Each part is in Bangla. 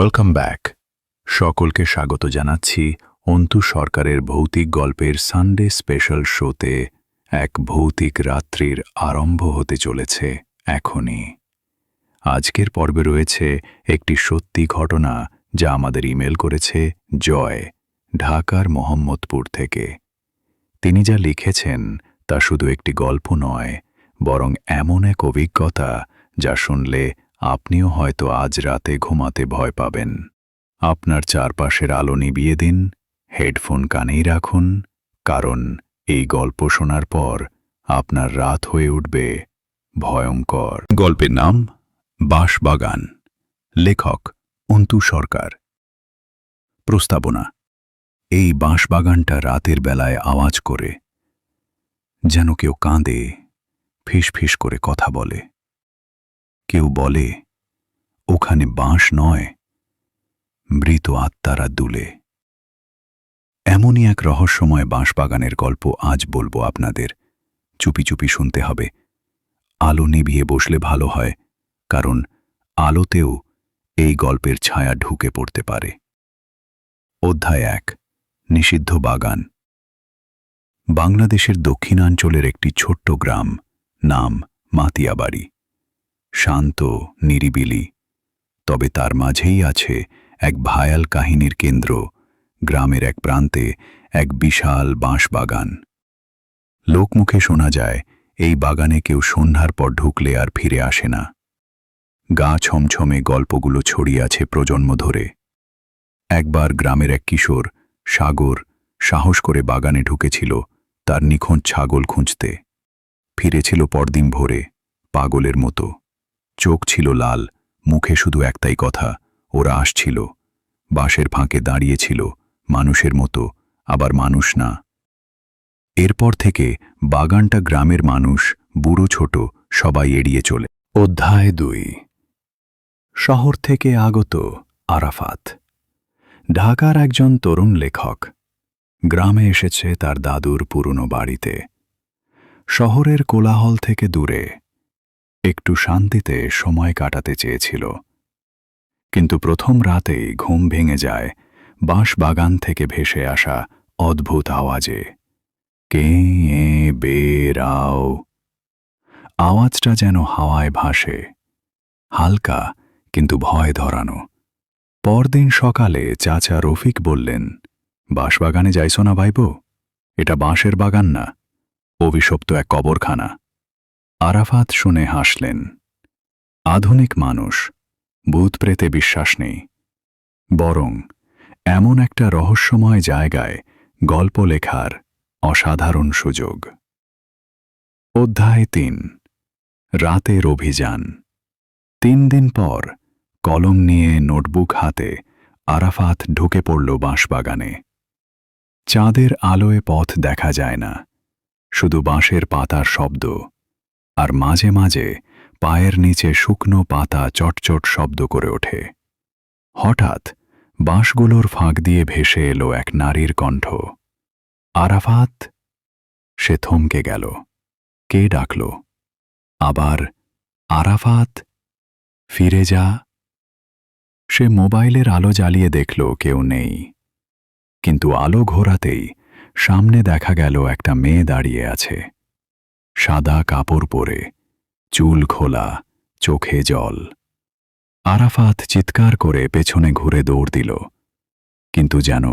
ওয়েলকাম ব্যাক সকলকে স্বাগত জানাচ্ছি অন্তু সরকারের ভৌতিক গল্পের সানডে স্পেশাল শোতে এক ভৌতিক রাত্রির আরম্ভ হতে চলেছে এখনই। আজকের পর্বে রয়েছে একটি সত্যি ঘটনা যা আমাদের ইমেল করেছে জয়, ঢাকার মোহাম্মদপুর থেকে। তিনি যা লিখেছেন তা শুধু একটি গল্প নয়, বরং এমন এক অভিজ্ঞতা যা শুনলে আপনিও হয়তো আজ রাতে ঘুমাতে ভয় পাবেন। আপনার চারপাশের আলো নিবিয়ে দিন, হেডফোন কানেই রাখুন, কারণ এই গল্প শোনার পর আপনার রাত হয়ে উঠবে ভয়ঙ্কর। গল্পের নাম, বাঁশবাগান, লেখক অন্তু সরকার। প্রস্তাবনা, এই বাঁশবাগানটা রাতের বেলায় আওয়াজ করে, যেন কেউ কাঁদে ফিস ফিস করে কথা বলে। কেউ বলে, ওখানে বাঁশ নয়, মৃত আত্মারা দুলে। এমনই এক রহস্যময় বাঁশবাগানের গল্প আজ বলব আপনাদের। চুপি চুপি শুনতে হবে। আলো নিভিয়ে বসলে ভালো হয়, কারণ আলোতেও এই গল্পের ছায়া ঢুকে পড়তে পারে। অধ্যায় এক, নিষিদ্ধ বাগান। বাংলাদেশের দক্ষিণাঞ্চলের একটি ছোট্ট গ্রাম, নাম মাতিয়াবাড়ি। শান্ত, নিরিবিলি। তবে তার মাঝেই আছে এক ভায়াল কাহিনীর কেন্দ্র, গ্রামের এক প্রান্তে এক বিশাল বাঁশবাগান। লোকমুখে শোনা যায়, এই বাগানে কেউ সন্ধ্যার পর ঢুকলে আর ফিরে আসে না। গা ছমছমে গল্পগুলো ছড়িয়ে আছে প্রজন্ম ধরে। একবার গ্রামের এক কিশোর, সাগর, সাহস করে বাগানে ঢুকেছিল তার নিখোঁজ ছাগল খুঁজতে। ফিরেছিল পরদিন ভোরে, পাগলের মতো। চোখ ছিল লাল, মুখে শুধু একটাই কথা, ওরা আসছিল। বাঁশের ফাঁকে দাঁড়িয়েছিল, মানুষের মতো, আবার মানুষ না। এরপর থেকে বাগানটা গ্রামের মানুষ, বুড়ো ছোট, সবাই এড়িয়ে চলে। অধ্যায় দুই। শহর থেকে আগত আরাফাত। ঢাকার একজন তরুণ লেখক। গ্রামে এসেছে তার দাদুর পুরনো বাড়িতে। শহরের কোলাহল থেকে দূরে। একটু শান্তিতে সময় কাটাতে চেয়েছিল। কিন্তু প্রথম রাতেই ঘুম ভেঙে যায়, বাঁশ বাগান থেকে ভেসে আসা অদ্ভুত আওয়াজে। কে বেরাও আওয়াজটা যেন হাওয়ায় ভাসে, হালকা কিন্তু ভয় ধরানো। পরদিন সকালে চাচা রফিক বললেন বাঁশবাগানে যাইছো না ভাইবো এটা বাঁশের বাগান না, অভিশপ্ত এক কবরখানা। আরাফাত শুনে হাসলেন। আধুনিক মানুষ, ভূত প্রেতে বিশ্বাস নেই। বরং এমন একটা রহস্যময় জায়গায় গল্প লেখার অসাধারণ সুযোগ। অধ্যায় তিন, রাতের অভিযান। তিন দিন পর কলম নিয়ে নোটবুক হাতে আরাফাত ঢুকে পড়ল বাঁশবাগানে। চাঁদের আলোয় পথ দেখা যায় না, শুধু বাঁশের পাতার শব্দ। আর মাঝে মাঝে পায়ের নিচে শুকনো পাতা চটচট শব্দ করে ওঠে। হঠাৎ বাঁশগুলোর ফাঁক দিয়ে ভেসে এলো এক নারীর কণ্ঠ। আরাফাত? সে থমকে গেল। কে ডাকল? আবার, আরাফাত? ফিরে যা। সে মোবাইলের আলো জ্বালিয়ে দেখল কেউ নেই। কিন্তু আলো ঘোরাতেই সামনে দেখা গেল একটা মেয়ে দাঁড়িয়ে আছে। সাদা কাপড় পরে, চুল খোলা, চোখে জল। আরাফাত চিৎকার করে পেছনে ঘুরে দৌড় দিল, কিন্তু যেন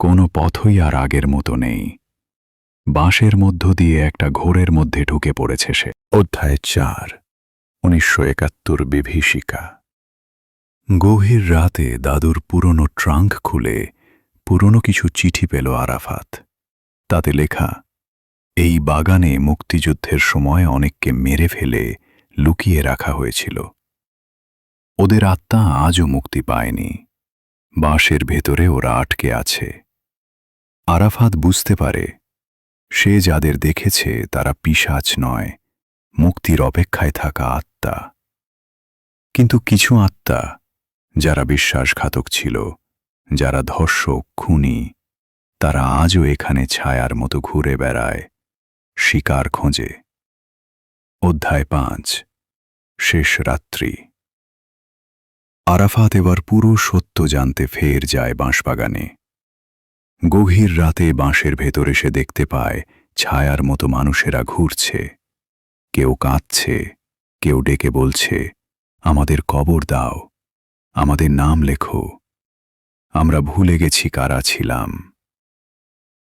কোনো পথই আর আগের মতো নেই। বাঁশের মধ্য দিয়ে একটা ঘোরের মধ্যে ঢুকে পড়েছে সে। অধ্যায় চার, উনিশশো একাত্তর বিভীষিকা। গভীর রাতে দাদুর পুরনো ট্রাঙ্ক খুলে পুরনো কিছু চিঠি পেল আরাফাত। তাতে লেখা এই বাগানে মুক্তিযুদ্ধের সময় অনেককে মেরে ফেলে লুকিয়ে রাখা হয়েছিল। ওদের আত্মা আজও মুক্তি পায়নি। বাঁশের ভেতরে ওরা আটকে আছে। আরাফাত বুঝতে পারে, সে যাদের দেখেছে তারা পিসাচ নয়, মুক্তির অপেক্ষায় থাকা আত্মা। কিন্তু কিছু আত্মা, যারা বিশ্বাসঘাতক ছিল, যারা ধর্ষক, খুনি, তারা আজও এখানে ছায়ার মতো ঘুরে বেড়ায়। শিকার খোঁজে। অধ্যায় পাঁচ, শেষ রাত্রি। আরাফাত এবার পুরো সত্য জানতে ফের যায় বাঁশবাগানে। গভীর রাতে বাঁশের ভেতরে সে দেখতে পায়, ছায়ার মতো মানুষেরা ঘুরছে। কেউ কাঁদছে, কেউ ডেকে বলছে, আমাদের কবর দাও, আমাদের নাম লেখো, আমরা ভুলে গেছি কারা ছিলাম।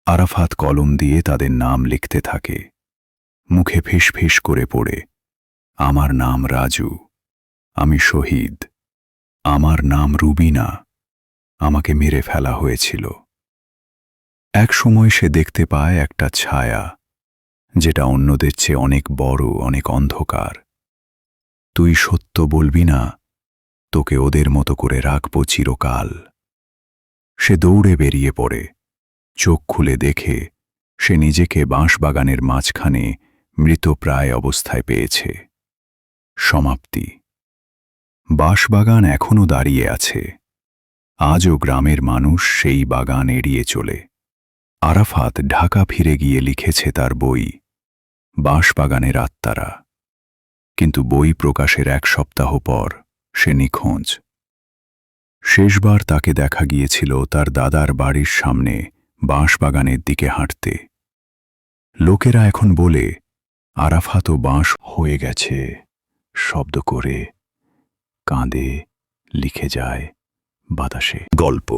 আরাফাত কলম দিয়ে তাদের নাম লিখতে থাকে। মুখে ফিস করে পড়ে, আমার নাম রাজু, আমি শহীদ, আমার নাম রুবিনা, আমাকে মেরে ফেলা হয়েছিল। এক সময় সে দেখতে পায় একটা ছায়া, যেটা অন্যদের চেয়ে অনেক বড়, অনেক অন্ধকার। তুই সত্য বলবি না, তোকে ওদের মতো করে রাখব চিরকাল। সে দৌড়ে বেরিয়ে পড়ে, চোখ খুলে দেখে, সে নিজেকে বাঁশবাগানের মাঝখানে মৃতপ্রায় অবস্থায় পেয়েছে। সমাপ্তি। বাঁশবাগান এখনও দাঁড়িয়ে আছে। আজও গ্রামের মানুষ সেই বাগান এড়িয়ে চলে। আরাফাত ঢাকা ফিরে গিয়ে লিখেছে তার বই, বাঁশবাগানের আত্মারা। কিন্তু বই প্রকাশের এক সপ্তাহ পর সে নিখোঁজ। শেষবার তাকে দেখা গিয়েছিল তার দাদার বাড়ির সামনে বাঁশবাগানের দিকে হাঁটতে। লোকেরা এখন বলে আরাফাতও বাঁশ হয়ে গেছে। শব্দ করে কাঁদে, লিখে যায় বাতাসে। গল্প।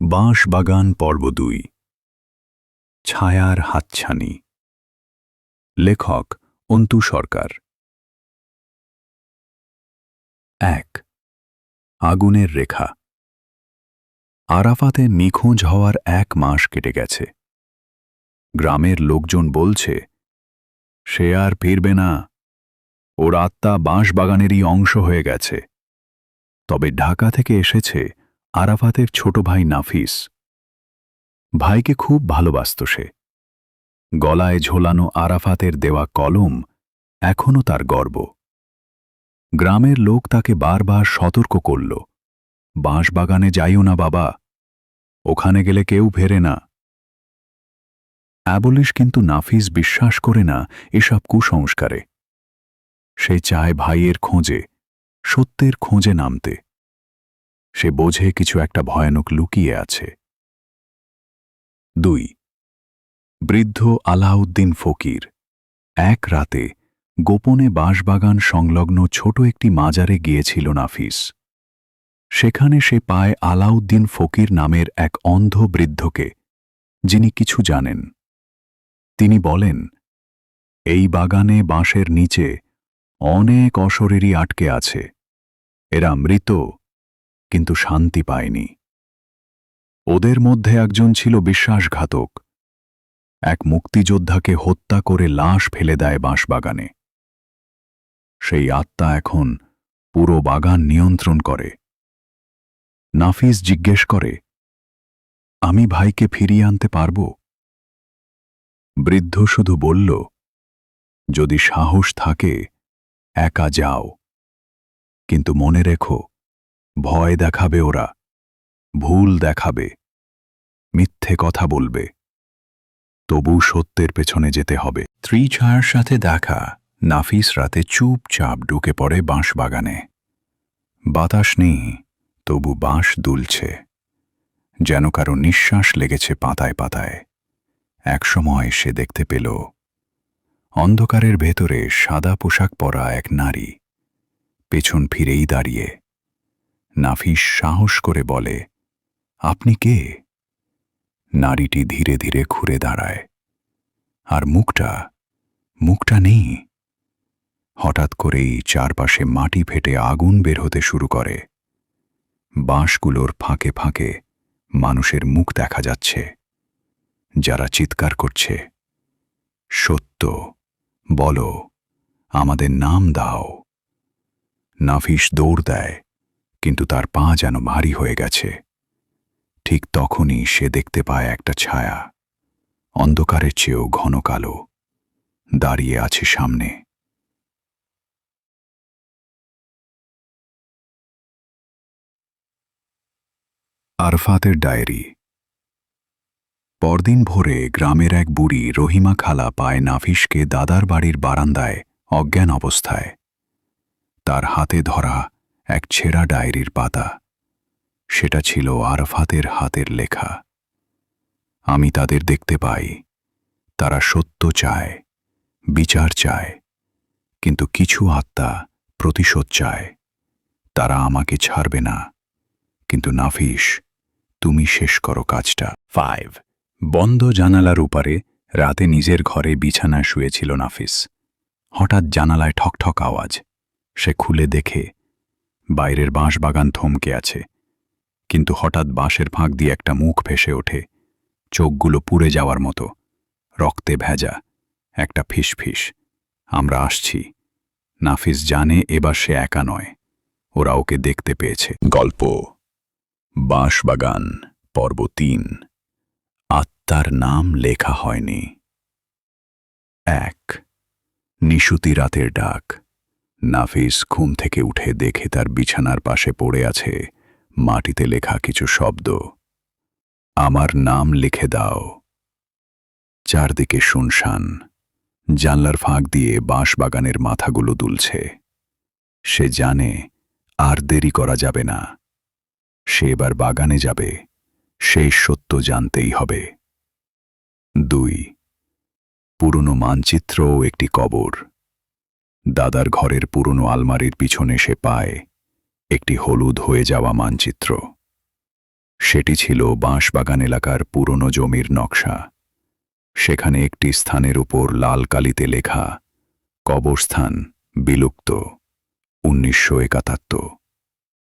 বাঁশ বাগান পর্ব দুই। ছায়ার হাতছানি। লেখক অন্তু সরকার। এক। আগুনের রেখা। আরাফাতে নিখোঁজ হওয়ার এক মাস কেটে গেছে। গ্রামের লোকজন বলছে সে আর ফিরবে না। ওর আত্মা বাঁশবাগানেরই অংশ হয়ে গেছে। তবে ঢাকা থেকে এসেছে আরাফাতের ছোট ভাই নাফিস। ভাইকে খুব ভালোবাসত সে। গলায় ঝোলানো আরাফাতের দেওয়া কলম এখনও তার গর্ব। গ্রামের লোক তাকে বারবার সতর্ক করল। বাঁশবাগানে যাইও না বাবা। ওখানে গেলে কেউ ফেরে না। অ্যাবলিশ কিন্তু নাফিস বিশ্বাস করে না এসব কুসংস্কারে। সে চায় ভাইয়ের খোঁজে, সত্যের খোঁজে নামতে। সে বোঝে কিছু একটা ভয়ানক লুকিয়ে আছে। দুই, বৃদ্ধ আলাউদ্দিন ফকির, এক রাতে গোপনে বাঁশবাগান সংলগ্ন ছোট একটি মাজারে গিয়েছিল নাফিস। সেখানে সে পায় আলাউদ্দিন ফকির নামের এক অন্ধ বৃদ্ধকে, যিনি কিছু জানেন। তিনি বলেন, এই বাগানে বাঁশের নিচে অনেক অশরীরই আটকে আছে। এরা মৃত, কিন্তু শান্তি পায়নি। ওদের মধ্যে একজন ছিল বিশ্বাসঘাতক। এক মুক্তিযোদ্ধাকে হত্যা করে লাশ ফেলে দেয় বাঁশবাগানে। সেই আত্মা এখন পুরো বাগান নিয়ন্ত্রণ করে। নাফিস জিজ্ঞেস করে, আমি ভাইকে ফিরিয়ে আনতে পারব? বৃদ্ধ শুধু বলল, যদি সাহস থাকে, একা যাও। কিন্তু মনে রেখো, ভয় দেখাবে ওরা, ভুল দেখাবে, মিথ্যে কথা বলবে। তবু সত্যের পেছনে যেতে হবে। ত্রিছায়ার সাথে দেখা, নাফিস রাতে চুপচাপ ঢুকে পড়ে বাঁশবাগানে। বাতাস নেই, তবু বাঁশ দুলছে। যেন কারও নিঃশ্বাস লেগেছে পাতায় পাতায়। একসময় সে দেখতে পেল। অন্ধকারের ভেতরে সাদা পোশাক পরা এক নারী। পেছন ফিরেই দাঁড়িয়ে। নাফিস সাহস করে বলে, আপনি কে? নারীটি ধীরে ধীরে ঘুরে দাঁড়ায়। আর মুখটা? মুখটা নেই? হঠাৎ করেই চারপাশে মাটি ফেটে আগুন বের হতে শুরু করে। বাঁশগুলোর ফাঁকে ফাঁকে মানুষের মুখ দেখা যাচ্ছে। যারা চিৎকার করছে, সত্য, বলো, আমাদের নাম দাও। নাফিস দৌড় দেয়, কিন্তু তার পা যেন ভারী হয়ে গেছে। ঠিক তখনই সে দেখতে পায় একটা ছায়া, অন্ধকারের চেয়েও ঘন কালো, দাঁড়িয়ে আছে সামনে। আরফাতের ডায়েরি পরদিন ভোরে গ্রামের এক বুড়ি রহিমা খালা পায় নাফিসকে দাদার বাড়ির বারান্দায় অজ্ঞান অবস্থায়। তার হাতে ধরা এক ছেঁড়া ডায়েরির পাতা। সেটা ছিল আরফাতের হাতের লেখা। আমি তাদের দেখতে পাই। তারা সত্য চায়, বিচার চায়, কিন্তু কিছু আত্মা প্রতিশোধ চায়। তারা আমাকে ছাড়বে না, কিন্তু নাফিস, তুমি শেষ করো কাজটা। ফাইভ বন্ধ জানালার উপারে রাতে নিজের ঘরে বিছানায় শুয়েছিল নাফিস। হঠাৎ জানালায় ঠকঠক আওয়াজ। সে খুলে দেখে, বাইরের বাঁশবাগান থমকে আছে। কিন্তু হঠাৎ বাঁশের ফাঁক দিয়ে একটা মুখ ভেসে ওঠে। চোখগুলো পুড়ে যাওয়ার মতো। রক্তে ভেজা। একটা ফিসফিস। আমরা আসছি। নাফিস জানে এবার সে একা নয়। ওরা ওকে দেখতে পেয়েছে। গল্প। বাঁশবাগান, পর্ব তিন। আত্মার নাম লেখা হয়নি। এক, নিশুতি রাতের ডাক। নাফিস ঘুম থেকে উঠে দেখে তার বিছানার পাশে পড়ে আছে মাটিতে লেখা কিছু শব্দ। আমার নাম লিখে দাও। চারদিকে শুনশান। জানলার ফাঁক দিয়ে বাঁশবাগানের মাথাগুলো দুলছে। সে জানে আর দেরি করা যাবে না। সে এবার বাগানে যাবে। সেই সত্য জানতেই হবে। দুই। পুরনো মানচিত্র ও একটি কবর। দাদার ঘরের পুরনো আলমারির পিছনে সে পায় একটি হলুদ হয়ে যাওয়া মানচিত্র। সেটি ছিল বাঁশবাগান এলাকার পুরনো জমির নকশা। সেখানে একটি স্থানের উপর লাল কালিতে লেখা, কবরস্থান বিলুপ্ত, উনিশশো একাত্তর।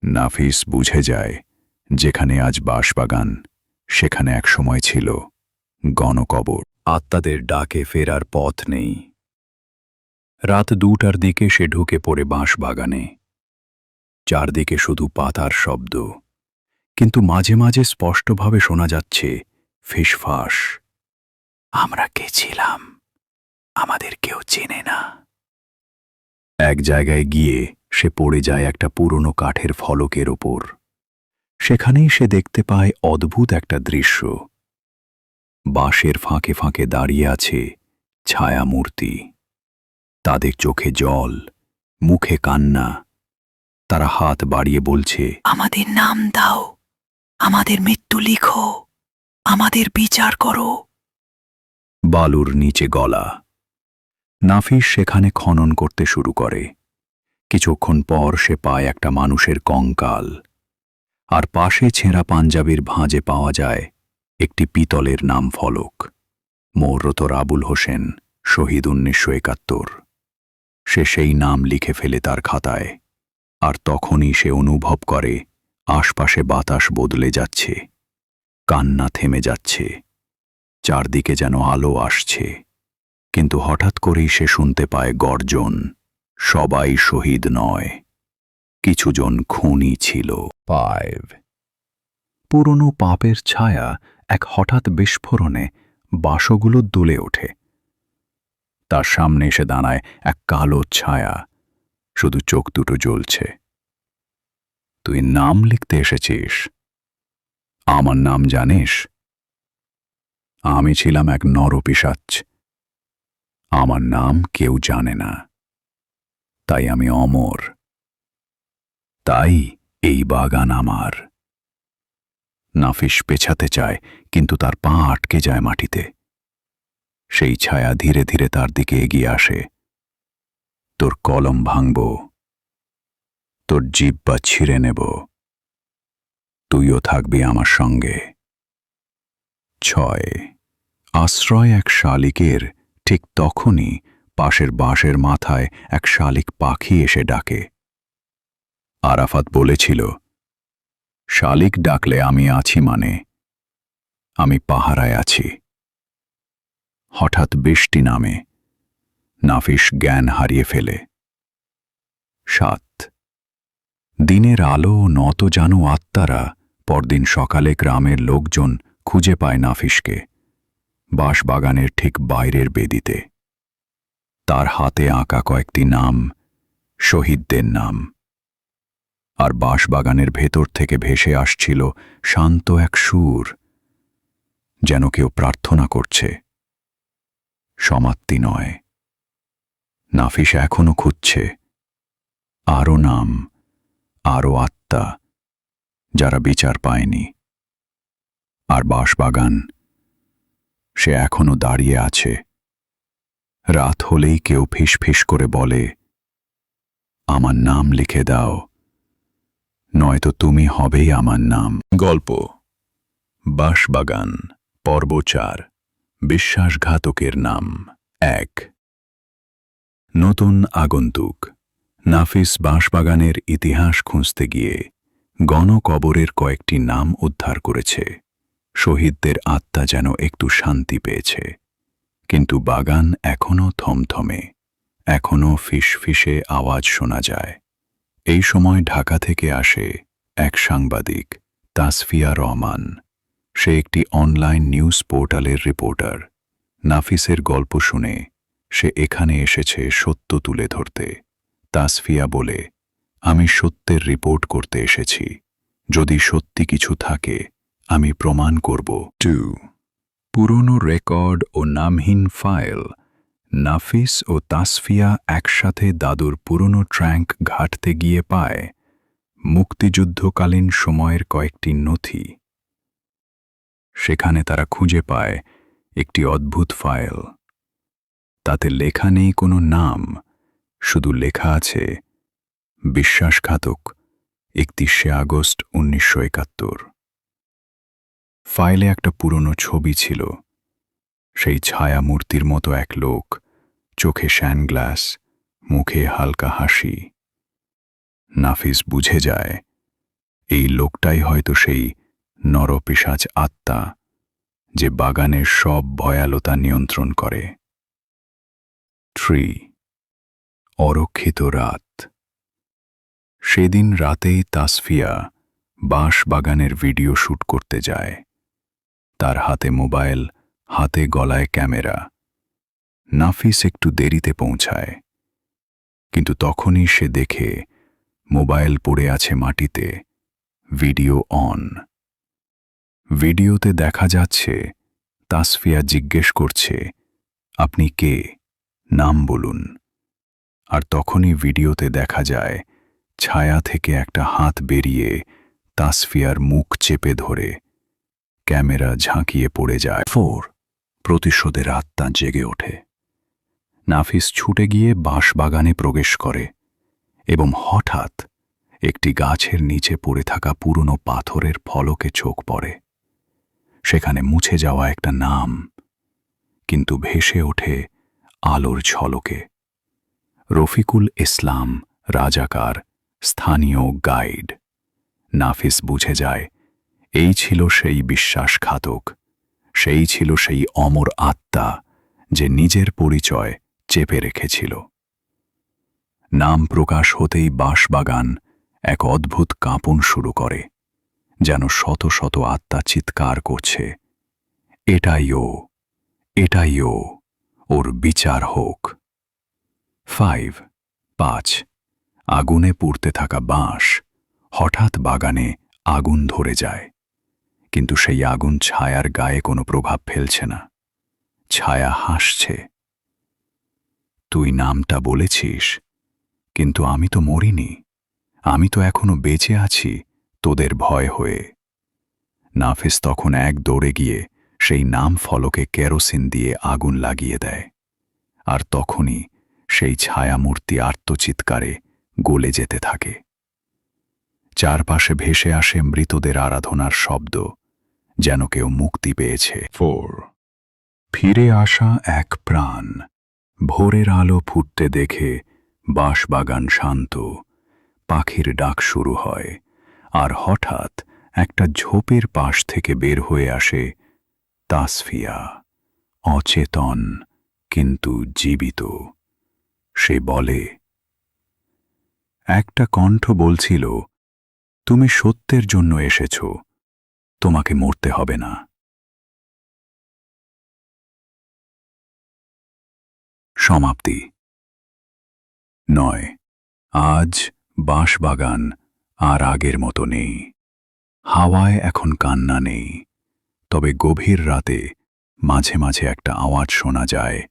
নাফিস বুঝে যায়, যেখানে আজ বাঁশবাগান, সেখানে একসময় ছিল। গণকবর। আত্মাদের ডাকে ফেরার পথ নেই। রাত দুটার দিকে সে ঢুকে পড়ে বাঁশবাগানে। চারদিকে শুধু পাতার শব্দ। কিন্তু মাঝে মাঝে স্পষ্টভাবে শোনা যাচ্ছে ফিসফাস। আমরা কে ছিলাম? আমাদের কেউ চেনে না। এক জায়গায় গিয়ে সে পড়ে যায় একটা পুরনো কাঠের ফলকের ওপর। সেখানেই সে দেখতে পায় অদ্ভুত একটা দৃশ্য। বাঁশের ফাঁকে ফাঁকে দাঁড়িয়ে আছে ছায়া মূর্তি তাদের চোখে জল মুখে কান্না। তারা হাত বাড়িয়ে বলছে আমাদের নাম দাও আমাদের মৃত্যু লিখো আমাদের বিচার করো। বালুর নিচে গলা। নাফিস সেখানে খনন করতে শুরু করে। কিছুক্ষণ পর সে পায় একটা মানুষের কঙ্কাল। আর পাশে ছেঁড়া পাঞ্জাবির ভাঁজে পাওয়া যায় একটি পিতলের নাম ফলক। মৌরতর আবুল হোসেন, শহীদ উনিশশো একাত্তর। সে সেই নাম লিখে ফেলে তার খাতায়। আর তখনই সে অনুভব করে, আশপাশে বাতাস বদলে যাচ্ছে। কান্না থেমে যাচ্ছে। চারদিকে যেন আলো আসছে। কিন্তু হঠাৎ করেই সে শুনতে পায় গর্জন, সবাই শহীদ নয়। কিছুজন খুনি ছিল। ফাইভ পুরনো পাপের ছায়া এক হঠাৎ বিস্ফোরণে বাসগুলো দুলে ওঠে। তার সামনে এসে দাঁড়ায় এক কালো ছায়া। শুধু চোখ দুটো জ্বলছে। তুই নাম লিখতে এসেছিস? আমার নাম জানিস? আমি ছিলাম এক নরপিসাচ আমার নাম কেউ জানে না। তাই আমি অমর। তাই এই বাগান আমার। নাফিস পেছাতে চায়, কিন্তু তার পা আটকে যায় মাটিতে। সেই ছায়া ধীরে ধীরে তার দিকে এগিয়ে আসে। তোর কলম ভাঙব। তোর জিব্বা ছিঁড়ে নেব। তুইও থাকবি আমার সঙ্গে। ছয়। আশ্রয় এক শালিকের ঠিক তখনই পাশের বাঁশের মাথায় এক শালিক পাখি এসে ডাকে। আরাফাত বলেছিল শালিক ডাকলে আমি আছি মানে। আমি পাহারায় আছি। হঠাৎ বৃষ্টি নামে। নাফিস জ্ঞান হারিয়ে ফেলে। সাত। দিনের আলো নত জানু আত্মারা, পরদিন সকালে গ্রামের লোকজন খুঁজে পায় নাফিসকে। বাঁশবাগানের ঠিক বাইরের বেদিতে। তার হাতে আঁকা কয়েকটি নাম, শহীদদের নাম। আর বাঁশবাগানের ভেতর থেকে ভেসে আসছিল শান্ত এক সুর, যেন কেউ প্রার্থনা করছে। সমাপ্তি নয়। নাফিস এখনও খুঁজছে। আরও নাম, আরও আত্মা, যারা বিচার পায়নি। আর বাঁশবাগান, সে এখনও দাঁড়িয়ে আছে। রাত হলেই কেউ ফিস করে বলে, আমার নাম লিখে দাও। নয়তো তুমি হবেই আমার নাম। গল্প। বাঁশবাগান, পর্ব চার, বিশ্বাসঘাতকের নাম, এক। নতুন আগন্তুক, নাফিস বাঁশবাগানের ইতিহাস খুঁজতে গিয়ে গণকবরের কয়েকটি নাম উদ্ধার করেছে। শহীদদের আত্মা যেন একটু শান্তি পেয়েছে। কিন্তু বাগান এখনও থমথমে এখনও ফিসফিসে আওয়াজ শোনা যায়। এই সময় ঢাকা থেকে আসে এক সাংবাদিক, তাসফিয়া রহমান। সে একটি অনলাইন নিউজ পোর্টালের রিপোর্টার। নাফিসের গল্প শুনে সে এখানে এসেছে সত্য তুলে ধরতে। তাসফিয়া বলে, আমি সত্যের রিপোর্ট করতে এসেছি। যদি সত্যি কিছু থাকে, আমি প্রমাণ করব। টু পুরনো রেকর্ড ও নামহীন ফাইল নাফিস ও তাসফিয়া একসাথে দাদুর পুরনো ট্র্যাঙ্ক ঘাটতে গিয়ে পায় মুক্তিযুদ্ধকালীন সময়ের কয়েকটি নথি। সেখানে তারা খুঁজে পায় একটি অদ্ভুত ফাইল। তাতে লেখা নেই কোনো নাম, শুধু লেখা আছে, বিশ্বাসঘাতক, একত্রিশে আগস্ট উনিশশো একাত্তর। ফাইলে একটা পুরনো ছবি ছিল। সেই ছায়া মূর্তির মতো এক লোক, চোখে শ্যানগ্লাস মুখে হালকা হাসি। নাফিস বুঝে যায়, এই লোকটাই হয়তো সেই নরপিসাজ আত্মা, যে বাগানের সব ভয়ালতা নিয়ন্ত্রণ করে। থ্রি অরক্ষিত রাত। সেদিন রাতেই তাসফিয়া বাঁশ বাগানের ভিডিও শ্যুট করতে যায়। তার হাতে মোবাইল হাতে গলায় ক্যামেরা। নাফিস একটু দেরিতে পৌঁছায়। কিন্তু তখনই সে দেখে মোবাইল পড়ে আছে মাটিতে, ভিডিও অন। ভিডিওতে দেখা যাচ্ছে, তাসফিয়া জিজ্ঞেস করছে, আপনি কে? নাম বলুন। আর তখনই ভিডিওতে দেখা যায়, ছায়া থেকে একটা হাত বেরিয়ে তাসফিয়ার মুখ চেপে ধরে। ক্যামেরা ঝাঁকিয়ে পড়ে যায়। ফোর। প্রতিশোধের আত্মা জেগে ওঠে। নাফিস ছুটে গিয়ে বাঁশবাগানে প্রবেশ করে এবং হঠাৎ একটি গাছের নিচে পড়ে থাকা পুরনো পাথরের ফলকে চোখ পড়ে। সেখানে মুছে যাওয়া একটা নাম, কিন্তু ভেসে ওঠে আলোর ঝলকে। রফিকুল ইসলাম, রাজাকার, স্থানীয় গাইড। নাফিস বুঝে যায়, এই ছিল সেই বিশ্বাসঘাতক। সেই ছিল সেই অমর আত্মা যে নিজের পরিচয় চেপে রেখেছিল। নাম প্রকাশ হতেই বাঁশবাগান এক অদ্ভুত কাঁপন শুরু করে, যেন শত শত আত্মা চিৎকার করছে, এটাই ও এটাই ও, ওর বিচার হোক। ফাইভ, পাঁচ, আগুনে পুড়তে থাকা বাঁশ হঠাৎ বাগানে আগুন ধরে যায়। কিন্তু সেই আগুন ছায়ার গায়ে কোনো প্রভাব ফেলছে না। ছায়া হাসছে। তুই নামটা বলেছিস, কিন্তু আমি তো মরিনি। আমি তো এখনও বেঁচে আছি তোদের ভয় হয়ে। নাফিস তখন এক দৌড়ে গিয়ে সেই নাম ফলকে কেরোসিন দিয়ে আগুন লাগিয়ে দেয়। আর তখনই সেই ছায়ামূর্তি আর্তচিৎকারে গলে যেতে থাকে। চারপাশে ভেসে আসে মৃতদের আরাধনার শব্দ। যেন কেউ মুক্তি পেয়েছে। ফোর ফিরে আসা এক প্রাণ। ভোরের আলো ফুটতে দেখে বাঁশবাগান শান্ত। পাখির ডাক শুরু হয়। আর হঠাৎ একটা ঝোপের পাশ থেকে বের হয়ে আসে তাসফিয়া। অচেতন, কিন্তু জীবিত। সে বলে, একটা কণ্ঠ বলছিল, তুমি সত্যের জন্য এসেছ তোমাকে মরতে হবে না। সমাপ্তি। নয়, আজ বাঁশবাগান আর আগের মতো নেই। হাওয়ায় এখন কান্না নেই। তবে গভীর রাতে মাঝে মাঝে একটা আওয়াজ শোনা যায়।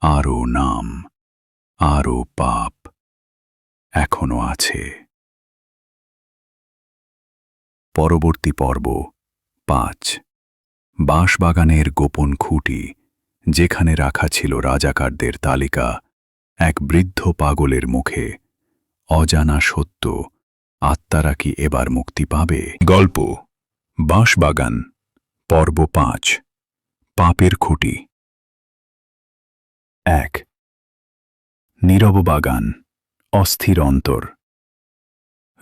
আরও নাম, আরও পাপ এখনও আছে। পরবর্তী পর্ব পাঁচ। বাঁশবাগানের গোপন খুঁটি, যেখানে রাখা ছিল রাজাকারদের তালিকা, এক বৃদ্ধ পাগলের মুখে। অজানা সত্য, আত্মারা কি এবার মুক্তি পাবে? গল্প, বাঁশবাগান, পর্ব পাঁচ, পাপের খুঁটি। এক। নীরব বাগান, অস্থির অন্তর।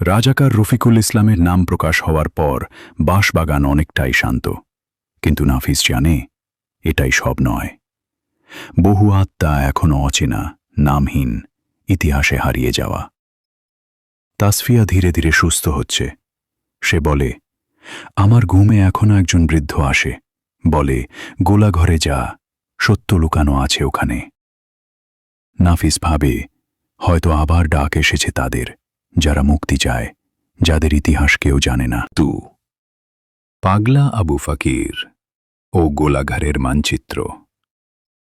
রাজাকার রফিকুল ইসলামের নাম প্রকাশ হওয়ার পর বাঁশবাগান অনেকটাই শান্ত। কিন্তু নাফিস জানে, এটাই সব নয়। বহু আত্মা এখনও অচেনা, নামহীন, ইতিহাসে হারিয়ে যাওয়া। তাসফিয়া ধীরে ধীরে সুস্থ হচ্ছে। সে বলে, আমার ঘুমে এখনও একজন বৃদ্ধ আসে। বলে, গোলাঘরে যা, সত্য লুকানো আছে ওখানে। নাফিস ভাবে, হয়তো আবার ডাক এসেছে তাদের। যারা মুক্তি চায়, যাদের ইতিহাস কেউ জানে না। তু। পাগলা আবু ফকির ও গোলাঘরের মানচিত্র।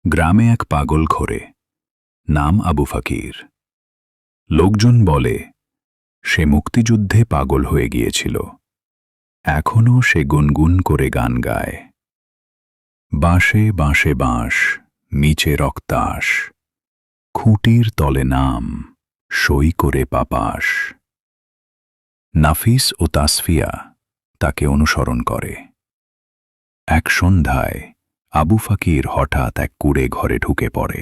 গ্রামে এক পাগল ঘোরে, নাম আবু ফাকির। লোকজন বলে, সে মুক্তিযুদ্ধে পাগল হয়ে গিয়েছিল। এখনও সে গুনগুন করে গান গায়। বাঁশে বাঁশে বাঁশ নিচে রক্তাস খুঁটির তলে নাম সই করে পাপাস নাফিস ও তাসফিয়া তাকে অনুসরণ করে। এক সন্ধ্যায় আবু ফাকির হঠাৎ এক কুড়ে ঘরে ঢুকে পড়ে।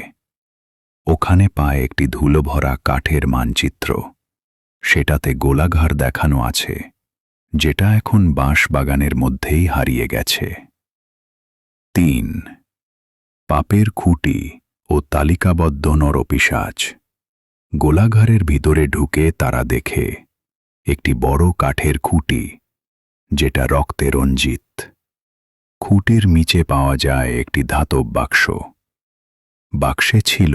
ওখানে পায় একটি ধুলো ভরা কাঠের মানচিত্র। সেটাতে গোলাঘার দেখানো আছে, যেটা এখন বাঁশ বাগানের মধ্যেই হারিয়ে গেছে। তিন, পাপের খুঁটি ও তালিকাবদ্ধ নরপিসাজ গোলাঘরের ভিতরে ঢুকে তারা দেখে একটি বড় কাঠের খুঁটি, যেটা রক্তে রঞ্জিত। খুঁটির নিচে পাওয়া যায় একটি ধাতব বাক্স। বাক্সে ছিল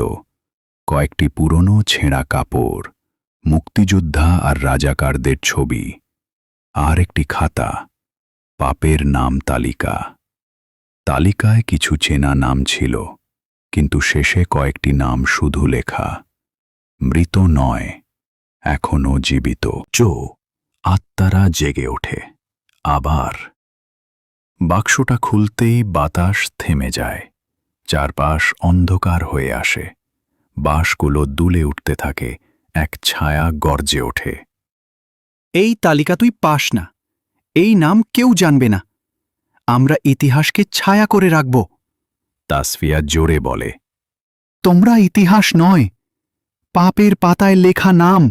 কয়েকটি পুরনো ছেঁড়া কাপড়, মুক্তিযোদ্ধা আর রাজাকারদের ছবি, আর একটি খাতা, পাপের নাম তালিকা। তালিকায় কিছু চেনা নাম ছিল, কিন্তু শেষে কয়েকটি নাম শুধু লেখা। মৃত নয় এখনও জীবিত। চো আত্মারা জেগে ওঠে। আবার বাক্সটা খুলতেই বাতাস থেমে যায়। চারপাশ অন্ধকার হয়ে আসে। বাঁশগুলো দুলে উঠতে থাকে এক ছায়া গর্জে ওঠে। এই তালিকা তুই পাস না। এই নাম কেউ জানবে না। আমরা ইতিহাসকে ছায়া করে রাখব। তাসফিয়া জোরে বলে তোমরা ইতিহাস নয় পাপের পাতায় লেখা নাম,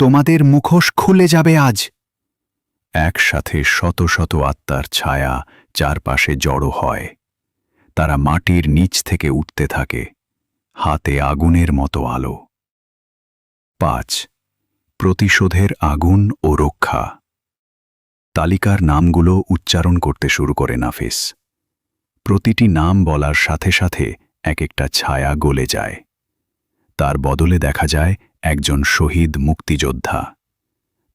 তোমাদের মুখোশ খুলে যাবে আজ। একসাথে শত শত আত্মার ছায়া চারপাশে জড়ো হয়। তারা মাটির নিচ থেকে উঠতে থাকে, হাতে আগুনের মতো আলো। পাঁচ, প্রতিশোধের আগুন ও রক্ষা। তালিকার নামগুলো উচ্চারণ করতে শুরু করে নাফিস। প্রতিটি নাম বলার সাথে সাথে এক একটা ছায়া গলে যায়। তার বদলে দেখা যায় একজন শহীদ মুক্তিযোদ্ধা।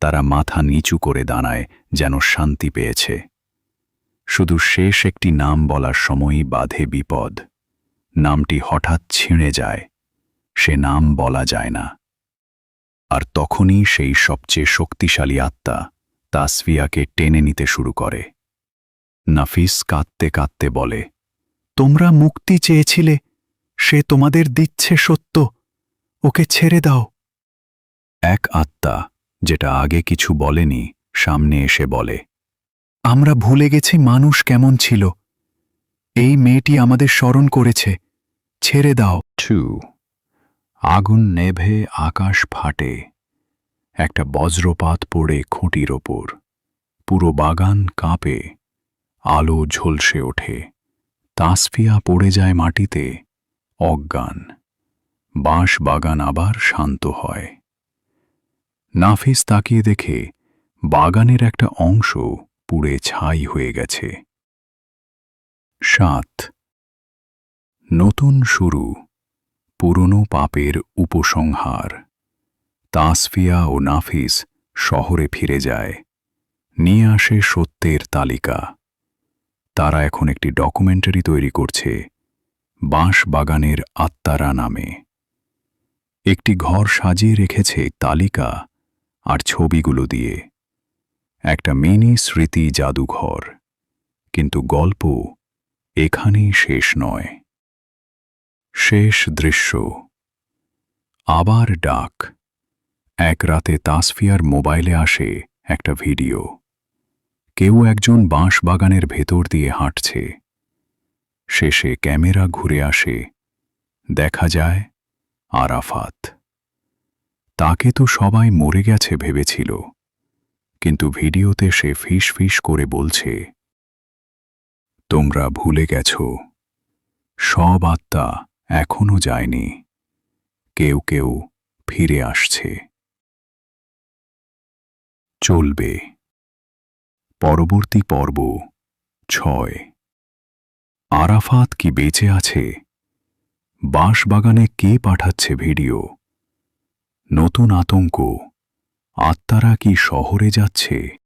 তারা মাথা নিচু করে দাঁড়ায় যেন শান্তি পেয়েছে। শুধু শেষ একটি নাম বলার সময়ই বাধে বিপদ। নামটি হঠাৎ ছিঁড়ে যায়। সে নাম বলা যায় না। আর তখনই সেই সবচেয়ে শক্তিশালী আত্মা তাসফিয়াকে টেনে নিতে শুরু করে। নাফিস কাঁদতে কাঁদতে বলে, তোমরা মুক্তি চেয়েছিলে। সে তোমাদের দিচ্ছে সত্য। ওকে ছেড়ে দাও। এক আত্মা যেটা আগে কিছু বলেনি সামনে এসে বলে আমরা ভুলে গেছি মানুষ কেমন ছিল। এই মেয়েটি আমাদের স্মরণ করেছে। ছেড়ে দাও। টু আগুন নেভে আকাশ ফাটে। একটা বজ্রপাত পড়ে খুঁটির ওপর। পুরো বাগান কাঁপে। আলো ঝলসে ওঠে। তাসফিয়া পড়ে যায় মাটিতে। অজ্ঞান। বাঁশ বাগান আবার শান্ত হয়। নাফিস তাকিয়ে দেখে বাগানের একটা অংশ পুড়ে ছাই হয়ে গেছে। সাত। নতুন শুরু। পুরনো পাপের উপসংহার। তাসফিয়া ও নাফিস শহরে ফিরে যায়। নিয়ে আসে সত্যের তালিকা। তারা এখন একটি ডকুমেন্টারি তৈরি করছে। বাঁশ বাগানের আত্মারা নামে। একটি ঘর সাজিয়ে রেখেছে তালিকা আর ছবিগুলো দিয়ে। একটা মিনি স্মৃতি জাদুঘর। কিন্তু গল্প এখানেই শেষ নয়। শেষ দৃশ্য। আবার ডাক। এক রাতে তাসফিয়ার মোবাইলে আসে একটা ভিডিও। কেউ একজন বাঁশ বাগানের ভেতর দিয়ে হাঁটছে। শেষে ক্যামেরা ঘুরে আসে। দেখা যায় আরাফাত। তাকে তো সবাই মরে গেছে ভেবেছিল, কিন্তু ভিডিওতে সে ফিস ফিস করে বলছে, তোমরা ভুলে গেছ, সব আত্মা এখনও যায়নি, কেউ কেউ ফিরে আসছে। চলবে। পরবর্তী পর্ব ছয়। আরাফাত কি বেঁচে আছে? বাঁশবাগানে কে পাঠাচ্ছে ভিডিও? নতুন আতঙ্ক। আত্মারা কি শহরে যাচ্ছে?